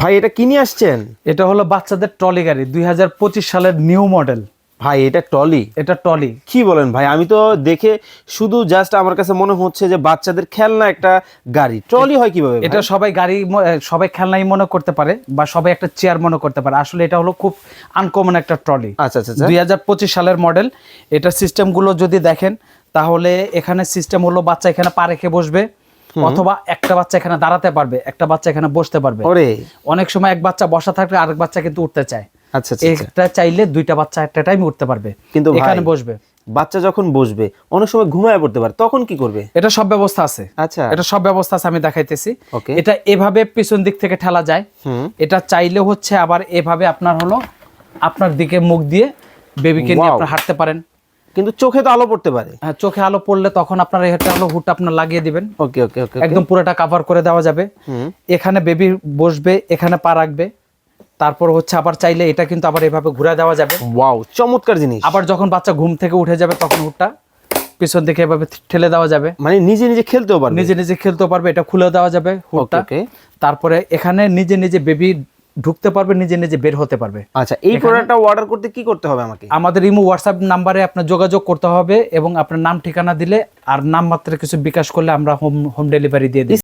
ভাই এটা কি নিয়ে আসছেন? এটা হলো বাচ্চাদের ট্রলি গাড়ি দুই হাজার পঁচিশ সালের নিউ মডেল। ভাই এটা টলি এটা ট্রলি। কি বলেন ভাই? আমি তো দেখে শুধু জাস্ট আমার কাছে মনে হচ্ছে যে বাচ্চাদের খেলনা একটা গাড়ি। ট্রলি হয় কীভাবে এটা সবাই গাড়ি সবাই খেলনাই মনে করতে পারে বা সবাই একটা চেয়ার মনে করতে পারে। আসলে এটা হলো খুব আনকমন একটা ট্রলি। আচ্ছা আচ্ছা আচ্ছা। দুই হাজার পঁচিশ সালের মডেল। এটার সিস্টেমগুলো যদি দেখেন তাহলে এখানে সিস্টেম হলো বাচ্চা এখানে পা রেখে বসবে। অথবা একটা বাচ্চা এখানে দাঁড়াতে পারবে একটা বাচ্চা এখানে বসতে পারবে। অনেক সময় এক বাচ্চা বসা থাকলে আরেক বাচ্চা কিন্তু উঠতে চায়। আচ্ছা আচ্ছা আচ্ছা। চাইলে দুইটা বাচ্চা একটা টাইম উঠতে পারবে। কিন্তু এখানে বসবে। বাচ্চা যখন বসবে অনেক সময় ঘুমায় পড়তে পারে তখন কি করবে? এটা সব ব্যবস্থা আছে। আচ্ছা। এটা সব ব্যবস্থা আছে আমি দেখাইতেছি। এটা এভাবে পিছন দিক থেকে ঠেলা যায়। হুম। এটা চাইলে হচ্ছে আবার এভাবে আপনার হলো আপনার দিকে মুখ দিয়ে বেবিকে নিয়ে. আপনার হাঁটতে পারেন। কিন্তু চোখে তো আলো পড়তে পারে। হ্যাঁ, চোখে আলো পড়লে তখন আপনার এটা হলো হুডটা আপনার লাগিয়ে দিবেন। ওকে ওকে ওকে একদম পুরোটা কভার করে দেওয়া যাবে। এখানে বেবি বসবে এখানে পা রাখবে। তারপর হচ্ছে আবার চাইলে এটা কিন্তু আবার এভাবে ঘুরে দেওয়া যাবে। ওয়াও চমৎকার জিনিস। আবার যখন বাচ্চা ঘুম থেকে উঠে যাবে তখন হুডটা পিছন দিকে এভাবে ঠেলে দেওয়া যাবে। মানে নিজে নিজে খেলতেও পারবে। নিজে নিজে খেলতে পারবে এটা খুলে দেওয়া যাবে ওকে তারপরে এখানে নিজে নিজে বেবি ঢুকতে পারবে নিজে নিজে বের হতে পারবে। আচ্ছা এই প্রোডাক্টটা অর্ডার করতে কি করতে হবে আমাকে? আমাদের ইমো হোয়াটসঅ্যাপ নাম্বারে আপনার যোগাযোগ করতে হবে এবং আপনার নাম ঠিকানা দিলে আর নাম মাত্র কিছু বিকাশ করলে আমরা হোম হোম ডেলিভারি দিয়ে দিই।